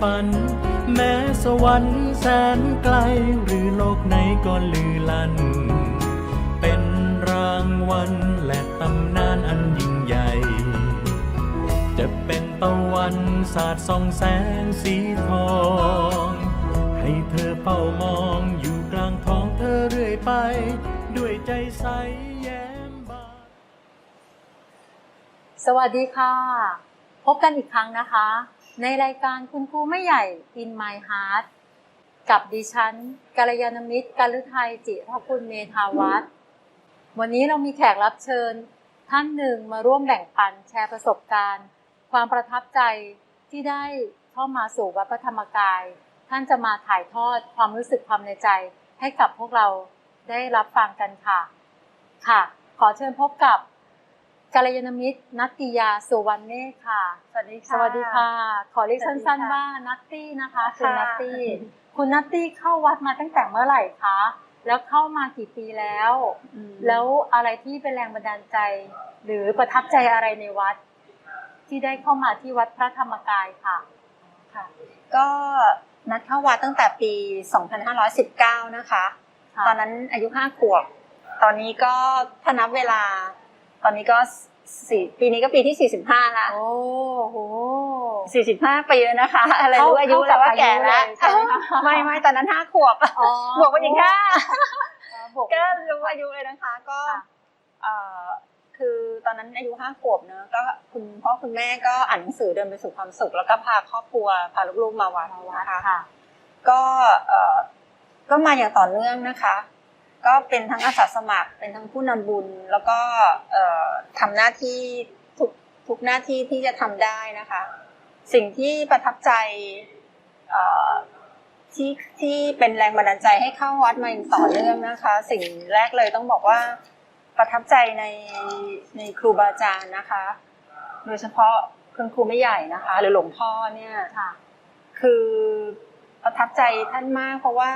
ฝัน แม้สวรรค์แสนไกล หรือโลกไหนก็ลือลัน เป็นรางวัลและตำนานอันยิ่งใหญ่ จะเป็นตะวันสาดส่องแสงสีทอง ให้เธอเฝ้ามองอยู่กลางท้องเธอเรื่อยไป ด้วยใจใสแย้มบาน สวัสดีค่ะ พบกันอีกครั้งนะคะ ในรายการคุณครูไม่ใหญ่ In My Heart กับดิฉันกัลยาณมิตรกัลไทยจิรคุณเมธาวัฒน์วันนี้เรามีแขกรับเชิญ ท่านหนึ่งมาร่วมแบ่งปันแชร์ประสบการณ์ ความประทับใจที่ได้เข้ามาสู่วัดพระธรรมกาย ท่านจะมาถ่ายทอดความรู้สึกความในใจ ให้กับพวกเราได้รับฟังกันค่ะ ค่ะ ขอเชิญพบกับ กัลยาณมิตรนัตติยาสุวรรณเนธค่ะ สวัสดีสค่ะวัสดีค่ะ ขอเรียกสวัสดีสั้นค่ะๆว่านัตตี้นะคะคุณค่ะนัตตี้ คุณนัตตี้เข้าวัดมาตั้งแต่เมื่อไหร่คะ แล้วเข้ามากี่ปีแล้วอืมแล้วอะไรที่เป็นแรงบันดาลใจ หรือประทับใจอะไรในวัด ที่ได้เข้ามาที่วัดพระธรรมกายค่ะ ค่ะ ก็นัดเข้าวัดตั้งแต่ปี 2519 นะคะค่ะตอนนั้นอายุ 5 ขวบ ตอนนี้ก็ถ้านับเวลา ตอนนี้ก็สี่ปีนี้ก็ปีที่45ละโอ้โห45ปีแล้วนะคะ อะไรเข้ารู้อายุแล้วว่าแก่แล้วเข้ากับอายุเลยใช่ไหมคะไม่ไม่ตอนนั้น5ขวบอ๋อบวกไปอีกห้าบวกก็รู้อายุเลยนะคะก็ค่ะเอ่อคือตอนนั้นอายุห้าขวบเนอะก็คุณพ่อคุณแม่ก็อ่านหนังสือเดินไปสู่ความสุข แล้วก็พาครอบครัวพาลูกๆมาวัดนะคะค่ะก็เอ่อก็มาอย่างต่อเนื่องนะคะ ก็เป็นทั้งอาสาสมัคร เป็นทั้งผู้นำบุญ แล้วก็เอ่อทำหน้าที่ทุกทุกหน้าที่ที่จะทำได้นะคะ สิ่งที่ประทับใจเอ่อที่ที่เป็นแรงบันดาลใจให้เข้าวัดมาอย่างต่อเนื่องนะคะ สิ่งแรกเลยต้องบอกว่าประทับใจในในครูบาอาจารย์นะคะ โดยเฉพาะคุณครูไม่ใหญ่นะคะ หรือหลวงพ่อเนี่ยค่ะ คือประทับใจท่านมากเพราะว่า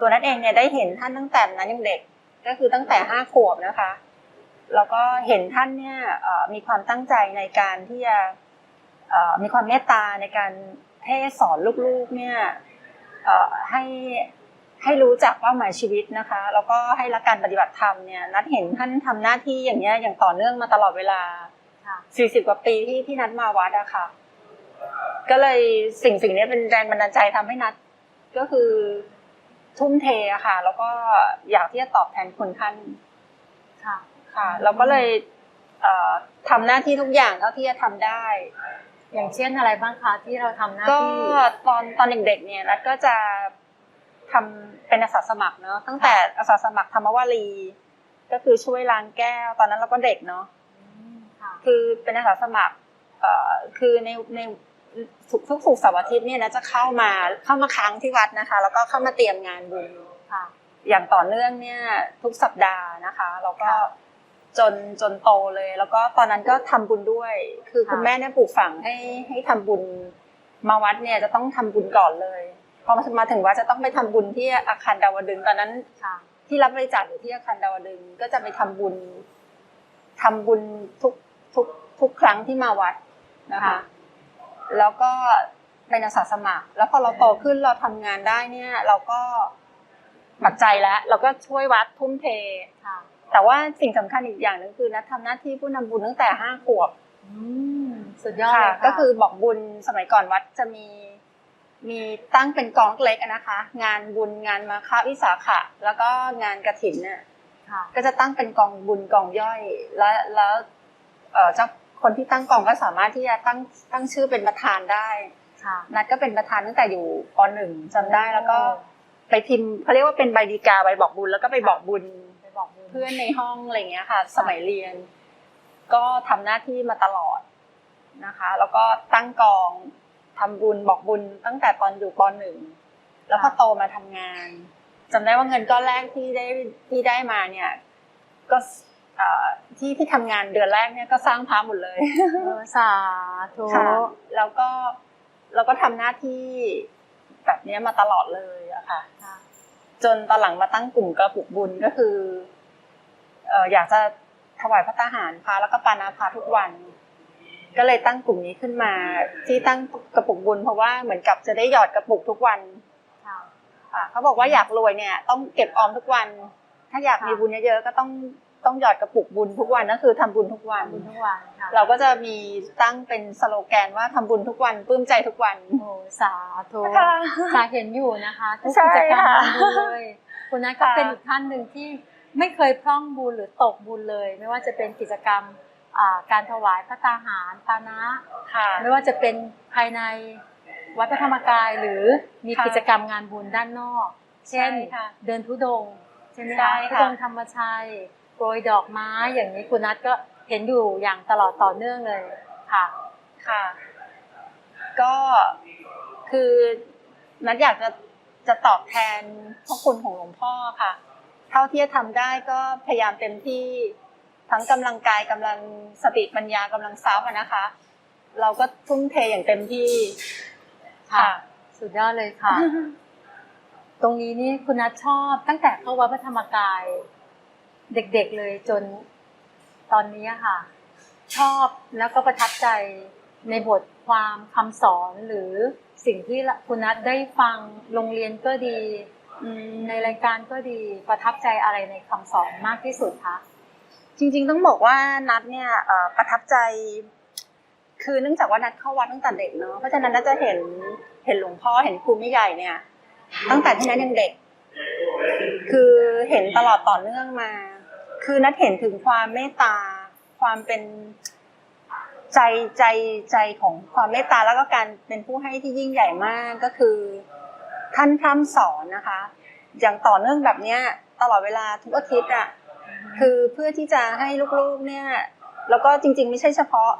ตัวนั้นเองเนี่ยได้เห็นท่านตั้งแต่นั้นยังเด็กก็คือตั้งแต่ห้าขวบนะคะแล้วก็เห็นท่านเนี่ยมีความตั้งใจในการที่จะมีความเมตตาในการเทศสอนลูกๆเนี่ยให้ให้รู้จักเป้าหมายชีวิตนะคะ แล้วก็ให้รักการปฏิบัติธรรมเนี่ยนัดเห็นท่านทำหน้าที่อย่างเนี้ยอย่างต่อเนื่องมาตลอดเวลาสี่สิบกว่าปีที่ที่นัดมาวัดอะค่ะ ก็เลยสิ่งสิ่งนี้เป็นแรงบันดาลใจทำให้นัดก็คือ ทุ่มเทอะค่ะ แล้วก็อยากที่จะตอบแทนคุณท่านค่ะ ค่ะ เราก็เลยเอ่อทำหน้าที่ทุกอย่างเท่าที่จะทำได้ อย่างเช่นอะไรบ้างคะที่เราทำหน้าก็ที่ตอนตอนเด็กๆเนี่ยนัดก็จะทำเป็นอาสาสมัครเนาะตั้งแต่อาสาสมัครธรรมวารีก็คือช่วยล้างแก้ว ตอนนั้นเราก็เด็กเนาะค่ะคือเป็นอาสาสมัครเอ่อคือในใน ทุกทุกสุกร์เสาร์อาทิตย์เนี่ยนะจะเข้ามาเข้ามาค้างที่วัดนะคะ แล้วก็เข้ามาเตรียมงานบุญค่ะ อย่างต่อเนื่องเนี่ยทุกสัปดาห์นะคะแล้วก็ค่ะจนจนโตเลย แล้วก็ตอนนั้นก็ทำบุญด้วย คือค่ะคุณแม่เนี่ยปลูกฝังให้ให้ทำบุญมาวัดเนี่ยจะต้องทำบุญก่อนเลยพอมาถึงวัดจะต้องไปทำบุญที่อาคารดาวดึงส์ตอนนั้นค่ะที่รับบริจาคอยู่ที่อาคารดาวดึงส์ก็จะไปทำบุญทำบุญทุกทุกทุกครั้งที่มาวัดนะคะค่ะ แล้วก็เป็นอาสาสมัคร แล้วพอเราโตขึ้นเราทำงานได้เนี่ย เราก็ปักใจแล้ว เราก็ช่วยวัดทุ่มเทค่ะแต่ว่าสิ่งสำคัญอีกอย่างหนึ่งคือนัดทำหน้าที่ผู้นำบุญตั้งแต่ห้าขวบอืมสุดยอดเลค่ะยค่ะก็คือบอกบุญสมัยก่อนวัดจะมี มีตั้งเป็นกองเล็กๆอะนะคะ งานบุญงานมาฆวิสาขะแล้วก็งานกระถินเนี่ยค่ะก็จะตั้งเป็นกองบุญกองย่อย แล้วแล้วเอ่อเจ้า คนที่ตั้งกองก็สามารถที่จะตั้งตั้งชื่อเป็นประธานได้ค่ะนัดก็เป็นประธานตั้งแต่อยู่ปหนึ่งจำได้แล้วก็ไปพิมพ์เขาเรียกว่าเป็นใบดีกาใบบอกบุญแล้วก็ไปบอกบุญไปบอกบุญเพื่อนในห้องอะไรอย่างเงี้ยค่ะ สมัยเรียน ก็ทำหน้าที่มาตลอดนะคะ แล้วก็ตั้งกองทำบุญบอกบุญตั้งแต่ตอนอยู่ปหนึ่งแล้วพอโตมาทำงานจำได้ว่าเงินก้อนแรกที่ได้ที่ได้มาเนี่ย ก็เอ่อ ที่ที่ทำงานเดือนแรกเนี่ยก็สร้างพระหมดเลยเออสาธุค่ะแล้วก็เราก็ทำหน้าที่แบบเนี้ยมาตลอดเลยอะค่ะค่ะ จนตอนหลังมาตั้งกลุ่มกระปุกบุญก็คือเอ่ออยากจะถวายพระทหารพระแล้วก็ปานาพาทุกวัน ก็เลยตั้งกลุ่มนี้ขึ้นมา ที่ตั้งกระปุกบุญ เพราะว่าเหมือนกับจะได้หยอดกระปุกทุกวันค่ะอะเขาบอกว่าอยากรวยเนี่ย ต้องเก็บออมทุกวัน ถ้าอยากมีค่ะบุญเยอะๆก็ต้อง ต้องหยอดกระปุกบุญทุกวันก็คือทำบุญทุกวันทำบุญทุกวันค่ะเราก็จะมีตั้งเป็นสโลแกนว่าทำบุญทุกวันปลื้มใจทุกวันโอ้สาธุค่ะสาเห็นอยู่นะคะทุกใช่กิจกรรมค่ะทำบุญเลยคุณนัทก็ค่ะเป็นอีกท่านหนึ่งที่ไม่เคยพร่องบุญหรือตกบุญเลย ไม่ว่าจะเป็นกิจกรรมอ่าการถวายพระตาหารปานะค่ะไม่ว่าจะเป็นภายในวัดพระธรรมกายหรือมีค่ะกิจกรรมงานบุญด้านนอก เช่นใช่ค่ะเดินทุดงค์ใช่ไหมใช่คะค่ะทุดงค์ธรรมชัย โปรยดอกไม้อย่างนี้คุณนัทก็เห็นอยู่อย่างตลอดต่อเนื่องเลยค่ะ ค่ะ ก็คือนัดอยากจะจะตอบแทนพระคุณของหลวงพ่อค่ะ เท่าที่จะทำได้ก็พยายามเต็มที่ทั้งกำลังกายกำลังสติปัญญากำลังทรัพย์อะนะคะ เราก็ทุ่มเทอย่างเต็มที่ค่ะ สุดยอดเลยค่ะ ตรงนี้นี่คุณนัทชอบตั้งแต่เข้าวัดพระธรรมกาย เด็กๆเลยจนตอนนี้ค่ะ ชอบแล้วก็ประทับใจในบทความคำสอนหรือสิ่งที่คุณนัทได้ฟังโรงเรียนก็ดีในรายการก็ดีประทับใจอะไรในคำสอนมากที่สุดคะจริง ๆ ต้องบอกว่านัดเนี่ยประทับใจ คือเนื่องจากว่านัดเข้าวัดตั้งแต่เด็กเนาะเพราะฉะนั้นนัดจะเห็นเห็นหลวงพ่อเห็นครูไม่ใหญ่เนี่ย ตั้งแต่ที่นัดยังเด็ก คือเห็นตลอดต่อเนื่องมา คือนัดเห็นถึงความเมตตา ความเป็นใจใจใจของความเมตตาแล้วก็การเป็นผู้ให้ที่ยิ่งใหญ่มากก็คือ ท่านพร่ำสอนนะคะ อย่างต่อเนื่องแบบเนี้ยตลอดเวลาทุกอาทิตย์อะคือเพื่อที่จะให้ลูกๆเนี่ย แล้วก็จริง ๆ ไม่ใช่เฉพาะ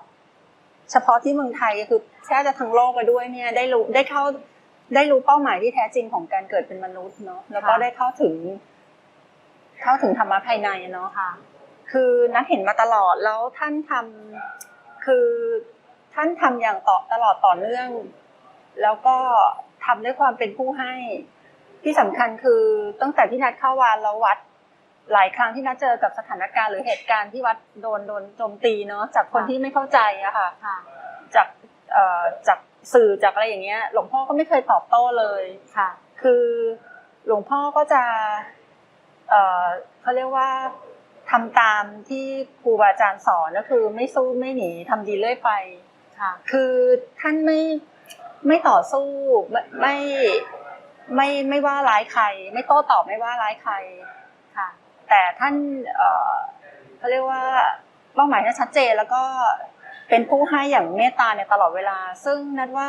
เฉพาะที่เมืองไทยคือแค่จะทั้งโลกไปด้วยเนี่ยได้รู้ได้เข้าได้รู้เป้าหมายที่แท้จริงของการเกิดเป็นมนุษย์เนาะแล้วก็ได้เข้าถึง เข้าถึงธรรมะภายในเนาะค่ะ คือนัดเห็นมาตลอดแล้วท่านทำคือท่านทำอย่างต่อตลอดต่อเนื่อง แล้วก็ทำด้วยความเป็นผู้ให้ ที่สำคัญคือตั้งแต่ที่นัดเข้าวานแล้ววัดหลายครั้งที่นัดเจอกับสถานการณ์หรือเหตุการณ์ที่วัดโดนโดนโจมตีเนาะจากคนค่ะที่ไม่เข้าใจอะค่ะค่ะจากเอ่อจากสื่อจากอะไรอย่างเงี้ย หลวงพ่อก็ไม่เคยตอบโต้เลยค่ะ คือหลวงพ่อก็จะ เอ่อเขาเรียกว่าทำตามที่ครูบาอาจารย์สอนก็คือไม่สู้ไม่หนีทำดีเรื่อยไปค่ะ คือท่านไม่ไม่ต่อสู้ไม่ไม่ไม่ไม่ว่าร้ายใคร ไม่โต้ตอบไม่ว่าร้ายใครค่ะ แต่ท่านเอ่อเขาเรียกว่าเป้าหมายท่านชัดเจนแล้วก็เป็นผู้ให้อย่างเมตตาในตลอดเวลา ซึ่งนัดว่า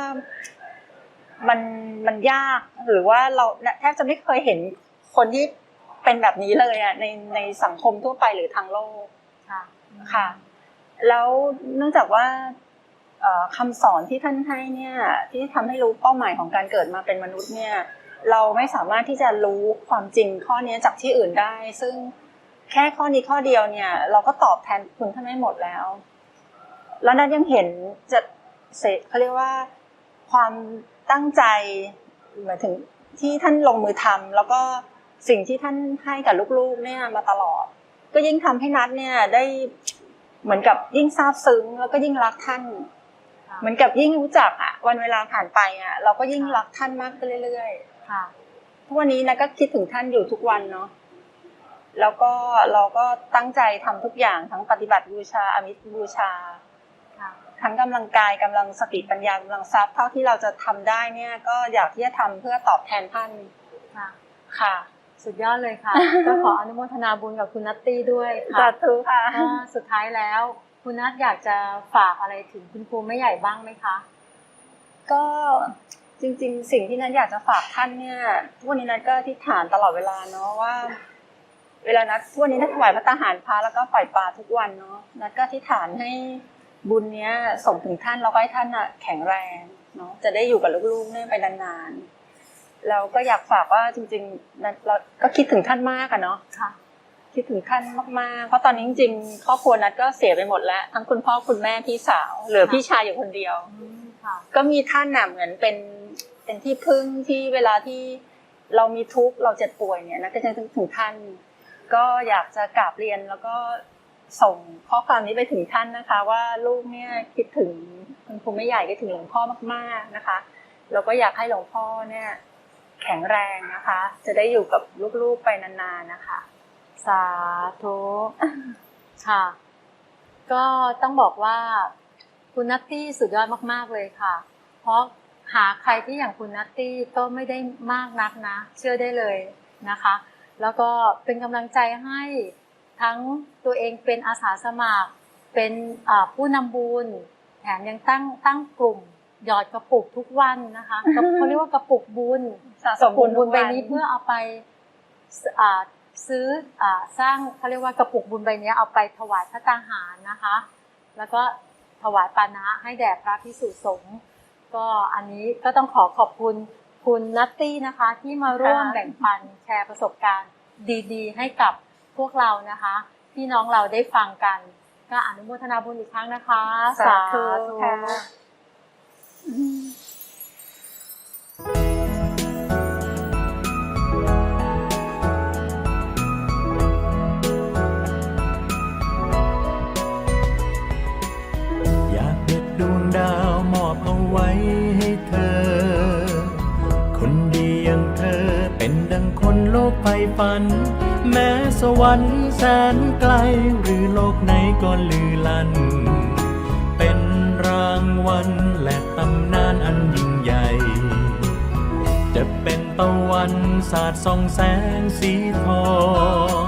มันมันยากหรือว่าเราแทบจะไม่เคยเห็นคนที่ เป็นแบบนี้เลยอะในในสังคมทั่วไปหรือทางโลกค่ะค่ะ แล้วเนื่องจากว่าเอ่อคำสอนที่ท่านให้เนี่ย ที่ทำให้รู้เป้าหมายของการเกิดมาเป็นมนุษย์เนี่ย เราไม่สามารถที่จะรู้ความจริงข้อนี้จากที่อื่นได้ ซึ่งแค่ข้อนี้ข้อเดียวเนี่ย เราก็ตอบแทนคุณท่านไม่หมดแล้ว แล้วนั้นยังเห็นจะเสเขาเรียกว่าความตั้งใจหมายถึงที่ท่านลงมือทำแล้วก็ สิ่งที่ท่านให้กับลูกๆเนี่ยมาตลอด ก็ยิ่งทำให้นัดเนี่ยได้เหมือนกับยิ่งซาบซึ้ง แล้วก็ยิ่งรักท่านค่ะเหมือนกับยิ่งรู้จักอะวันเวลาผ่านไปอะเราก็ยิ่งรักท่านมากขึ้นเรื่อยๆค่ะทุกวันนี้นะก็คิดถึงท่านอยู่ทุกวันเนาะแล้วก็เราก็ตั้งใจทำทุกอย่างทั้งปฏิบัติบูชาอมิตบูชาค่ะทั้งกำลังกายกำลังสติปัญญากำลังทรัพย์เท่าที่เราจะทำได้เนี่ย ก็อยากที่จะทำเพื่อตอบแทนท่านค่ะค่ะ สุดยอดเลยค่ะ ก็ขออนุโมทนาบุญกับคุณนัตตี้ด้วยสาค่ะธุค่ะก็สุดท้ายแล้ว คุณนัทอยากจะฝากอะไรถึงคุณครูไม่ใหญ่บ้างไหมคะ ก็จริง ๆ สิ่งที่นัทอยากจะฝากท่านเนี่ยทุกวันนี้นัทก็ที่ฐานตลอดเวลาเนาะว่า เวลานัททุกวันนี้นัทถวายพระตาหารพระแล้วก็ปล่อยปลาทุกวันเนาะนัทก็ที่ฐานให้บุญเนี้ยส่งถึงท่านแล้วก็ให้ท่านอะแข็งแรงเนาะจะได้อยู่กับลูกๆเนี่ยไปนานๆ แล้วก็อยากฝากว่าจริงๆนัทเราก็คิดถึงท่านมากอะเนาะค่ะ คิดถึงท่านมากๆ เพราะตอนนี้จริงๆครอบครัวนัทก็เสียไปหมดแล้ว ทั้งคุณพ่อคุณแม่พี่สาว เหลือพี่ชายอยู่คนเดียวอืมค่ะก็มีท่านน่ะเหมือนเป็นเป็นที่พึ่งที่เวลาที่เรามีทุกข์เราเจ็บป่วยเนี่ยนัทก็จะนึกถึงท่าน ก็อยากจะกราบเรียนแล้วก็ส่งข้อความนี้ไปถึงท่านนะคะ ว่าลูกเนี่ยคิดถึงคุณครูไม่ใหญ่คิดถึงหลวงพ่อมากๆนะคะ แล้วก็อยากให้หลวงพ่อเนี่ย แข็งแรงนะคะ จะได้อยู่กับลูกๆไปนานๆนะคะ สาธุค่ะ ก็ต้องบอกว่าคุณนัตตี้สุดยอดมากๆเลยค่ะ เพราะหาใครที่อย่างคุณนัตตี้ก็ไม่ได้มากนักนะ เชื่อได้เลยนะคะ แล้วก็เป็นกำลังใจให้ทั้งตัวเองเป็นอาสาสมัคร เป็นผู้นำบุญแถมยังตั้งตั้งกลุ่ม หยอดกระปุกทุกวันนะคะกระเขาเรียกว่ากระปุกบุญสะสมบุญบุญใบทุกวันนี้เพื่อเอาไปสอ่าซื้ออาสร้างเขาเรียกว่ากระปุกบุญใบนี้เอาไปถวายพระตาหารนะคะ แล้วก็ถวายปานะให้แด่พระพิสุสงฆ์ก็อันนี้ก็ต้องขอขอบคุณคุณนัตตี้นะคะ ที่มาร่วมแบ่งปันแชร์ประสบการณ์ดีๆ ให้กับพวกเรานะคะ พี่น้องเราได้ฟังกัน ก็อนุโมทนาบุญอีกครั้งนะคะ สาธุค่ะ สวรรค์แสนไกล หรือโลกไหนก็ลือลัน เป็นรางวัลและตำนานอันยิ่งใหญ่ จะเป็นตะวันสาดส่องแสงสีทอง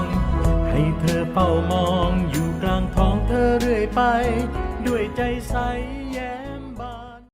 ให้เธอเฝ้ามองอยู่กลางท้องเธอเรื่อยไป ด้วยใจใส